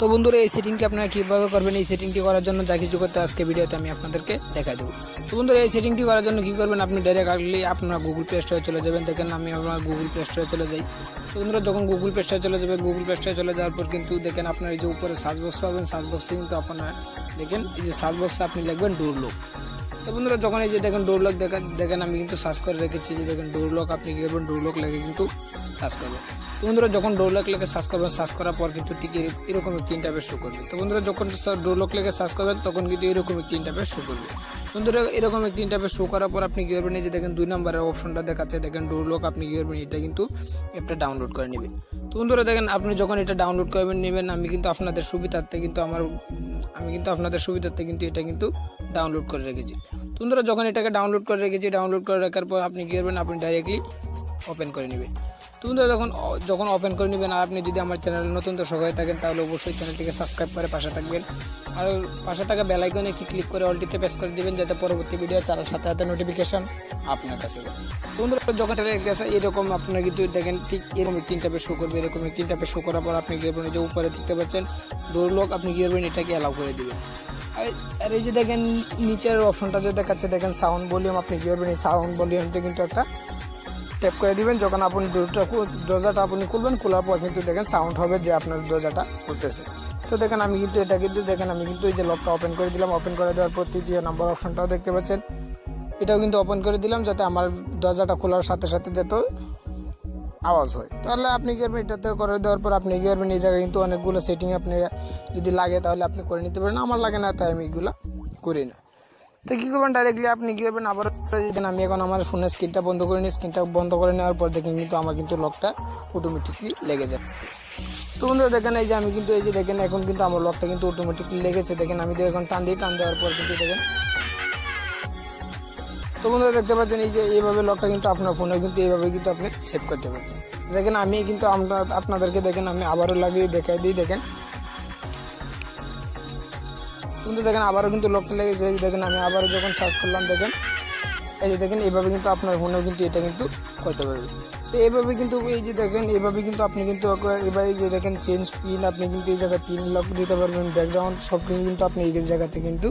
তো বন্ধুরা, এই সেটিংটি আপনারা কীভাবে করবেন? এই সেটিংটি করার জন্য যা কিছু করতে আজকে ভিডিওতে আমি আপনাদেরকে দেখা দেবো। তো বন্ধুরা, এই সেটিংটি করার জন্য কী করবেন? আপনি ডাইরেক্ট আগলি আপনার গুগল প্লে স্টোরে চলে যাবেন। দেখেন, আমি আপনার গুগল প্লে স্টোরে চলে যাই। তো বন্ধুরা, যখন গুগল প্লে স্টোরে চলে যাবে গুগল প্লে স্টোরে চলে যাওয়ার পর কিন্তু দেখেন, আপনার এই যে উপরে সার্চ বক্স পাবেন। সার্চ বক্সে কিন্তু আপনার দেখেন, এই যে সার্চ বক্সে আপনি লিখবেন ডোর লোক তো বন্ধুরা, যখন এই যে দেখেন ডোর লক দেখেন দেখেন আমি কিন্তু সার্চ করে রেখেছি যে দেখেন ডোর লক আপনি কী করবেন? ডোর লক লেগে কিন্তু সার্চ করবেন। তো বন্ধুরা, যখন ডোর লক লেগে সার্চ করবেন, সার্চ করার পর কিন্তু এরকম একটি ইন্টারফেস শো করবে। তো বন্ধুরা, যখন ডোর লক লেগে সার্চ করবেন, তখন কিন্তু এরকম একটি ইন্টারফেস শো করবে। বন্ধুরা, এরকম একটি ইন্টারফেস শো করার পর আপনি কী করবেন? এই যে দেখেন দুই নম্বরের অপশনটা দেখাচ্ছে, দেখেন ডোর লক আপনি কী করবেন? এটা কিন্তু অ্যাপটা ডাউনলোড করে নেবেন। তো বন্ধুরা, দেখেন আপনি যখন এটা ডাউনলোড করবেন, নেবেন, আমি কিন্তু আপনাদের সুবিধার্থে কিন্তু আমার আমি কিন্তু আপনাদের সুবিধার্থে কিন্তু এটা কিন্তু ডাউনলোড করে রেখেছি। তো বন্ধুরা, যখন এটাকে ডাউনলোড করে রেখেছি ডাউনলোড করে রাখার পর আপনি কী করবেন? আপনি ডাইরেক্টলি ওপেন করে নেবেন। তো বন্ধুরা, যখন যখন ওপেন করে নেবেন, আর আপনি যদি আমার চ্যানেলে নতুন দর্শক হয়ে থাকেন, তাহলে অবশ্যই চ্যানেলটিকে সাবস্ক্রাইব করে পাশে থাকবেন। আর পাশে থাকা বেলাইকনে একটি ক্লিক করে অলটিতে প্রেস করে দিবেন, যাতে পরবর্তী ভিডিও চালার সাথে সাথে নোটিফিকেশন আপনার কাছে যায়। তো বন্ধুরা, যখন আসে এরকম আপনার কিন্তু দেখেন, ঠিক এরকম একটি ইন্টারপে শো করবে এরকম একটি ইন্টারপে শো করার পর আপনি কী করবেন? যে উপরে দেখতে পাচ্ছেন ডোর লক আপনি কী করবেন? এটাকে অ্যালাউ করে দিবেন। আর- এই যে দেখেন নিচের অপশনটা যে দেখাচ্ছে, দেখেন সাউন্ড ভলিউম আপনি কী করবেন? এই সাউন্ড ভলিউমটা কিন্তু একটা ট্যাপ করে দিবেন। যখন আপনি খু- দরজাটা আপনি খুলবেন, খোলার পর কিন্তু দেখেন সাউন্ড হবে যে আপনার দরজাটা খুলতেছে। তো দেখেন আমি কিন্তু এটা কিন্তু দেখেন আমি কিন্তু এই যে লকটা ওপেন করে দিলাম। ওপেন করে দেওয়ার পর তৃতীয় নম্বর অপশনটাও দেখতে পাচ্ছেন। এটাও কিন্তু ওপেন করে দিলাম যাতে আমার দরজাটা খোলার সাথে সাথে যাতে আওয়াজ হয়। তাহলে আপনি করবেন এটাতে করে, দেওয়ার পর আপনি করবেন এই জায়গায় কিন্তু অনেকগুলো সেটিং আপনি যদি লাগে তাহলে আপনি করে নিতে পারেন। আমার লাগে না, তাই আমি এগুলো করি না। তো কী করবেন? ডাইরেক্টলি আপনি কী করবেন আবার যদি আমি এখন আমার ফোনের স্ক্রিনটা বন্ধ করে নিই। স্ক্রিনটা বন্ধ করে নেওয়ার পর দেখেন কিন্তু আমার কিন্তু লকটা অটোমেটিকলি লেগে যায়। তো বন্ধুরা, দেখেন এই যে আমি কিন্তু, এই যে দেখেন এখন কিন্তু আমার লকটা কিন্তু অটোমেটিকলি লেগেছে। দেখেন আমি তো এখন টান দিই, টান দেওয়ার পর কিন্তু দেখেন তো বন্ধুরা দেখতে পাচ্ছেন, এই যে এইভাবে লকটা কিন্তু আপনার ফোনে কিন্তু এইভাবে কিন্তু আপনি সেভ করতে পারবেন। দেখেন, আমি কিন্তু আমরা, আপনাদেরকে দেখেন, আমি আবারও লাগিয়ে দেখাই দিই, দেখেন। কিন্তু দেখেন, আবারও কিন্তু লকটা লেগেছে দেখেন, আমি আবারও যখন সার্চ করলাম, দেখেন, এই যে দেখেন, এইভাবে কিন্তু আপনার ফোনেও কিন্তু এটা কিন্তু করতে পারবেন। তো এইভাবে কিন্তু, এই যে দেখেন, এইভাবে কিন্তু আপনি কিন্তু এবার এই যে দেখেন চেঞ্জ পিন আপনি কিন্তু এই জায়গায় পিন লক দিতে পারবেন ব্যাকগ্রাউন্ড সব কিছু কিন্তু আপনি এই জায়গাতে কিন্তু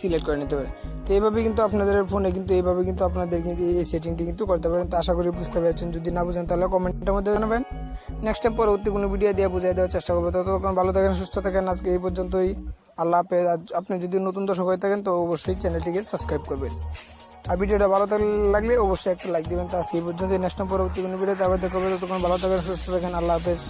সিলেক্ট করে নিতে পারেন তো এইভাবে কিন্তু আপনাদের ফোনে কিন্তু এইভাবে কিন্তু আপনাদের কিন্তু এই সেটিংটি কিন্তু করতে পারেন। তো আশা করি বুঝতে পেরেছেন। যদি না বুঝেন, তাহলে কমেন্টের মধ্যে জানাবেন। নেক্সট টাইম পরবর্তী কোনো ভিডিও দিয়ে বুঝিয়ে দেওয়ার চেষ্টা করব। ততক্ষণ ভালো থাকেন, সুস্থ থাকেন। আজকে এই পর্যন্তই। আল্লাহ হাফেজ। আপনি যদি নতুন দর্শক হয়ে থাকেন, তো অবশ্যই চ্যানেলটিকে সাবস্ক্রাইব করবেন। আর ভিডিওটা ভালো লাগলে অবশ্যই একটা লাইক দেবেন। তো আজকে এই পর্যন্ত নেক্সট টাইম পরবর্তী কোনো ভিডিওতে আবার দেখা হবে। ততক্ষণ ভালো থাকেন, সুস্থ থাকেন। আল্লাহ হাফেজ।